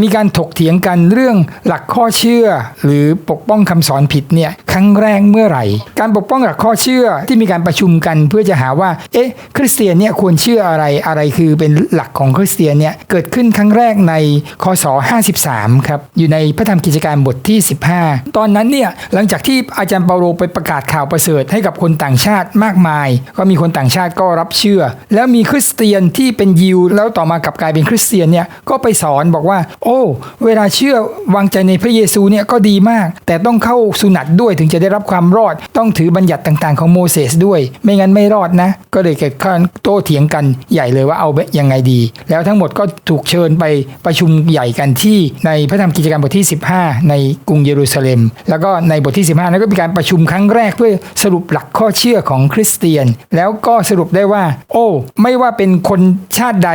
มีการถกเถียงกันเรื่องหลักข้อเชื่อ หรือปกป้องคำสอนผิดเนี่ยครั้งแรกเมื่อไหร่ การปกป้องหลักข้อเชื่อที่มีการประชุมกันเพื่อจะหาว่า เอ๊ะ คริสเตียนเนี่ยควรเชื่ออะไรอะไรคือเป็นหลักของคริสเตียนเนี่ยเกิดขึ้นครั้งแรกในคศ53ครับอยู่ในพระธรรมกิจการบทที่ 15 ตอนนั้นเนี่ยหลังจากที่อาจารย์เปาโลไปประกาศข่าวประเสริฐให้กับคนต่างชาติมากมาย ก็มีคนต่างชาติก็รับเชื่อ แล้วมีคริสเตียนที่เป็นยิวแล้วต่อมากลับกลายเป็นคริสเตียนเนี่ยก็ไปสอนบอกว่าโอ้ เวลาเชื่อวางใจในพระเยซูเนี่ยก็ดีมาก แต่ต้องเข้าสุนัตด้วยถึงจะได้รับความรอด ต้องถือบัญญัติต่างๆของโมเสสด้วย ไม่งั้นไม่รอดนะ ก็เลยเกิดการโต้เถียงกันใหญ่เลยว่าเอายังไงดี แล้วทั้งหมดก็ถูกเชิญไปประชุมใหญ่กันที่ในพระธรรมกิจการบทที่ 15 ในกรุงเยรูซาเล็ม แล้วก็ในบทที่ 15นั้นก็มีการประชุมครั้งแรกเพื่อสรุปหลักข้อเชื่อของคริสเตียน แล้วก็สรุปได้ว่า โอ้ ไม่ว่าเป็นคนชาติใด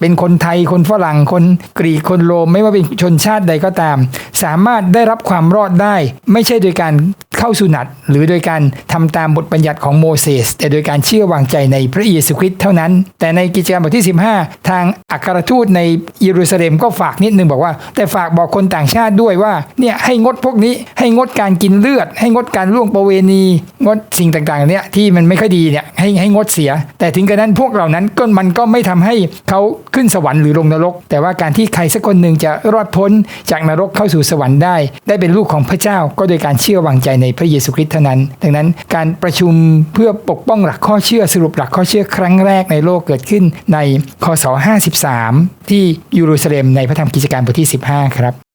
เป็นคนไทยคนฝรั่งคนกรีกคนโรมไม่ว่าเป็นชนชาติใดก็ตาม สามารถได้รับความรอดได้ ไม่ใช่โดยการ เข้าสุนัตหรือโดยการทำตามบทบัญญัติของโมเสสแต่โดยการเชื่อวางใจในพระเยซูคริสต์เท่านั้น แต่ในกิจการบทที่ 15 ทางอัครทูตในเยรูซาเล็มก็ฝากนิดนึงบอกว่า แต่ฝากบอกคนต่างชาติด้วยว่าเนี่ยให้งดพวกนี้ให้งดการกินเลือด ให้งดการล่วงประเวณี งดสิ่งต่างๆเนี่ยที่มันไม่ค่อยดีเนี่ยให้ให้งดเสีย แต่ถึงกระนั้นพวกเหล่านั้นก็มันก็ไม่ทำให้เขาขึ้นสวรรค์หรือลงนรก แต่ว่าการที่ใครสักคนหนึ่งจะรอดพ้นจากนรกเข้าสู่สวรรค์ได้ ได้เป็นลูกของพระเจ้าก็โดยการเชื่อวางใจในพระเยซูคริสต์เท่านั้น ดังนั้นการประชุมเพื่อปกป้องหลักข้อเชื่อสรุปหลักข้อเชื่อครั้งแรกในโลกเกิดขึ้นในคศ 53 ที่เยูรูซาเล็มในพระธรรมกิจการบทที่ 15 ครับ